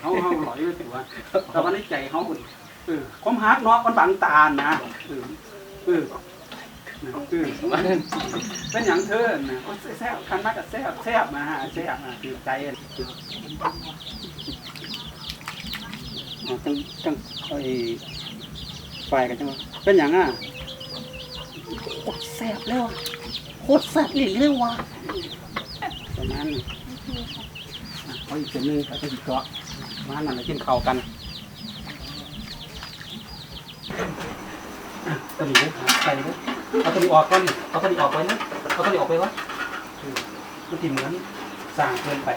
เขาเขาหลอยอยู่ถือว่าแต่ว่าในใจเขาคนเออความฮักเนาะมันบังตานะเออเออนะเอเป็นอย่างเธอนะแซ่บคันมากกับแซ่บแซ่บนะฮะแซ่บนะคือใจจังจังไอ้ไฟกันจังเป็นอย่างอะโคตรแซ่บเลยวะโคตรแซ่บอีหลีเลยวะประมาณนี้ เอาอีกเส้นนึงเขาจะหยิบเจาะมานั่นแหละกินข้าวกันตะหลิวใส่เลยเอาตะหลิวออกก่อนเอาตะหลิวออกไปนะเอาตะหลิวออกไปวะมันติเหมือนสร้างเกินไป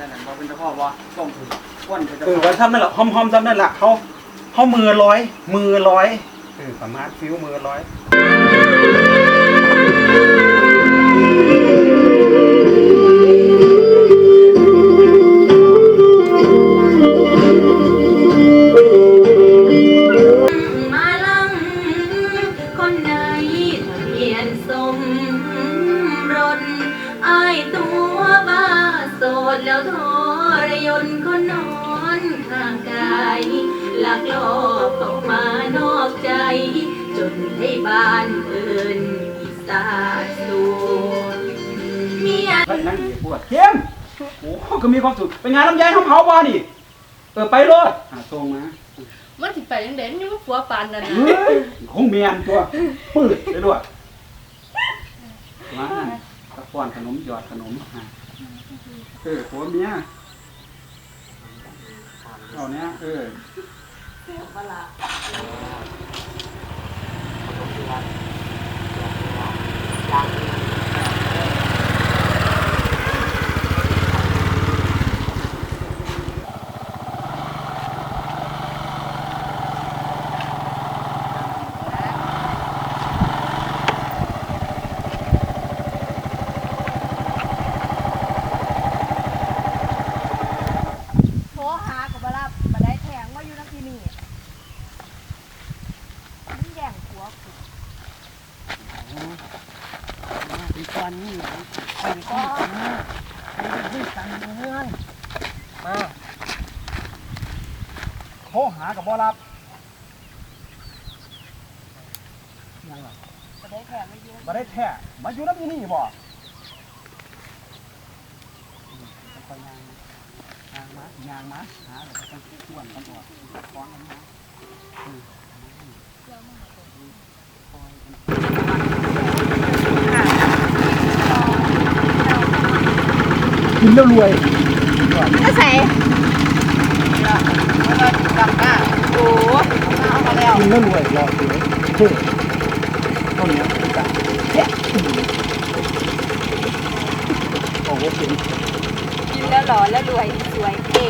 นั่นน่ะบ่เป็นเจ้าพ่อบ่ต้มก้นเป็จ้าเออพ่อวันทำนั่นแหละหอมๆทำนั่นแหละเขาเขามือร้อย มือร้อยเออประมาณฟิวมือร้อย ดแล้วทรยนคนนอนข้างกายหลักลอบเข้ามานอกใจ จนให้บ้านเอินอีสานสูเมียเฮ้ยนั่งดีปวดเข้มโอ้โหก็มีความสุขเป็นงานลำไยเขาเผาบ่นี่เออไปรถอะส่งมามันสิไปยังไดมันยังบ่ผัวปานนั่นน่ะเฮ้ยคงเมียนตัวปืดไปด้วยมาตะป้อนขนมหยอดขนมอะ เออผัวเมียเอาเนี้ยเออโทรหาก็บ่รับบ่ได้แทงว่าอยู่นำที่นี่มันแย่งผัวกู เป็น ก้อนนี่ไปก้อนมาไปด้วยกันเพื่อนมาโทรหากับบ่รับยังหรอบ่ได้แทงม่อยู่บ่ได้แท้มาอยู่น้ำที่นี่บ่คอยยางยางมายางมาหาเดี๋ยวต้องอ้วนต้องออกฟ้อนกันมา กินแล้วรวยจะใส่กลับหน้าโอ้เอามาแล้วกินแล้วรวยรอสวยเท่เท่านี้จ้ะแค่โอ้โหเก่งกินแล้วหล่อแล้วรวยสวยเท่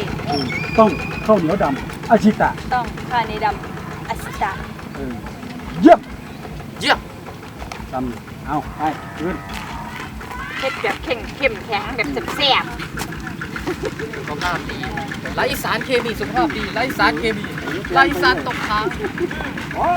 ต้องข้าวเหนียวดำอาชิตะ ต้องคาในดำอสิตะเออเยี่ยมเยี่ยมดำเอาไปขึ้น เฮ็ดแบบเข่งเข้มแข็งแบบแซ่บสุขภาพดีไร้สารเคมีสุขภาพดีไร้สารเคมีไร้สารตกค้างอ๋อ